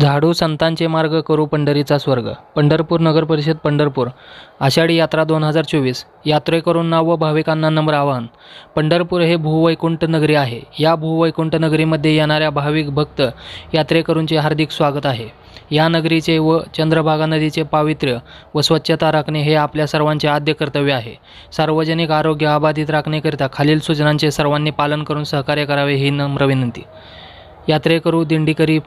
झाडू संतांचे मार्ग करू पंढरीचा स्वर्ग. पंढरपूर नगर परिषद पंढरपूर. आषाढी यात्रा दोन हजार चोवीस. यात्रेकरूंना व भाविकांना नम्र आवाहन. पंढरपूर हे भूवैकुंठ नगरी आहे. या भूवैकुंठ नगरीमध्ये येणाऱ्या भाविक भक्त यात्रेकरूंचे हार्दिक स्वागत आहे. या नगरीचे व चंद्रभागा नदीचे पावित्र्य व स्वच्छता राखणे हे आपल्या सर्वांचे आद्य कर्तव्य आहे. सार्वजनिक आरोग्य अबाधित राखण्याकरिता खालील सूचनांचे सर्वांनी पालन करून सहकार्य करावे ही नम्र विनंती. यात्रेकरू दिंडीकरी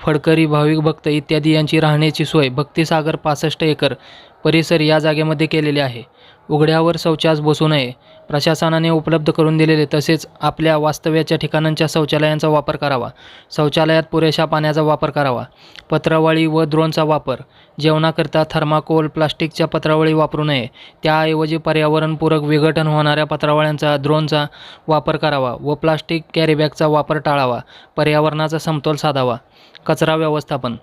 फडकरी भाविक भक्त इत्यादी यांची राहण्याची सोय. भक्तिसागर पासष्ट एकर. परिसर या जागेमध्ये केलेले आहे. उघड्यावर शौचास बसू नये. प्रशासनाने उपलब्ध करून दिलेले तसेच आपल्या वास्तव्याच्या ठिकाणांच्या शौचालयांचा वापर करावा. शौचालयात पुरेशा पाण्याचा वापर करावा. पत्रावळी व द्रोणचा वापर. जेवणाकरता थर्माकोल प्लास्टिकच्या पत्रावळी वापरू नये. त्याऐवजी पर्यावरणपूरक विघटन होणाऱ्या पत्रावळ्यांचा द्रोणचा वापर करावा व प्लास्टिक कॅरीबॅगचा वापर टाळावा. पर्यावरणाचा समतोल साधावा. कचरा व्यवस्थापन.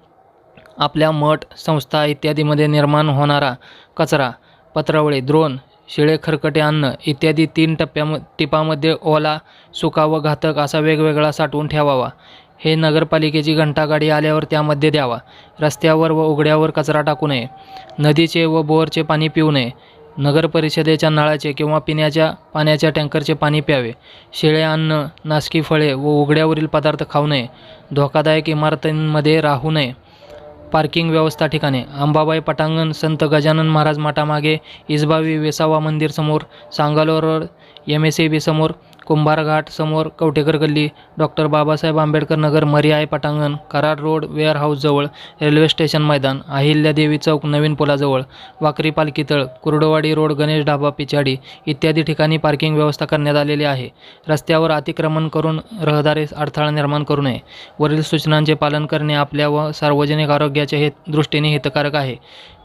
आपल्या मठ संस्था इत्यादीमध्ये निर्माण होणारा कचरा पत्रावळी द्रोण शिळे खरकटे अन्न इत्यादी तीन टप्प्याम टिपामध्ये ओला सुका व घातक असा वेगवेगळा साठवून ठेवावा. हे नगरपालिकेची घंटागाडी आल्यावर त्यामध्ये द्यावा. रस्त्यावर व उघड्यावर कचरा टाकू नये. नदीचे व बोअरचे पाणी पिऊ नये. नगर परिषदेच्या नळाचे किंवा पिण्याच्या पाण्याच्या टँकरचे पाणी प्यावे. शिळे अन्न नासकी फळे व उघड्यावरील पदार्थ खाऊ नये. धोकादायक इमारतींमध्ये राहू नये. पार्किंग व्यवस्था ठिकाणे. अंबाबाई पटांगण संत गजानन महाराज मठामागे इसबावी वेसावा मंदिर समोर सांगालोर road M S E B समोर कुंभारघाट समोर कवटेकर गल्ली डॉक्टर बाबासाहेब आंबेडकर नगर मरियाय पटांगण कराड रोड वेअर हाऊसजवळ रेल्वे स्टेशन मैदान अहिल्यादेवी चौक नवीन पुलाजवळ वाकरी पालकीतळ कुर्डवाडी रोड गणेश ढाबा पिछाडी इत्यादी ठिकाणी पार्किंग व्यवस्था करण्यात आलेली आहे. रस्त्यावर अतिक्रमण करून रहदारीस अडथळा निर्माण करू नये. वरील सूचनांचे पालन करणे आपल्या व सार्वजनिक आरोग्याच्या हित दृष्टीने हितकारक आहे.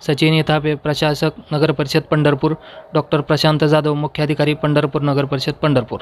सचिन इथापे प्रशासक नगर परिषद पंढरपूर डॉक्टर प्रशांत जाधव मुख्याधिकारी पंढरपूर नगर परिषद पंढरपूर.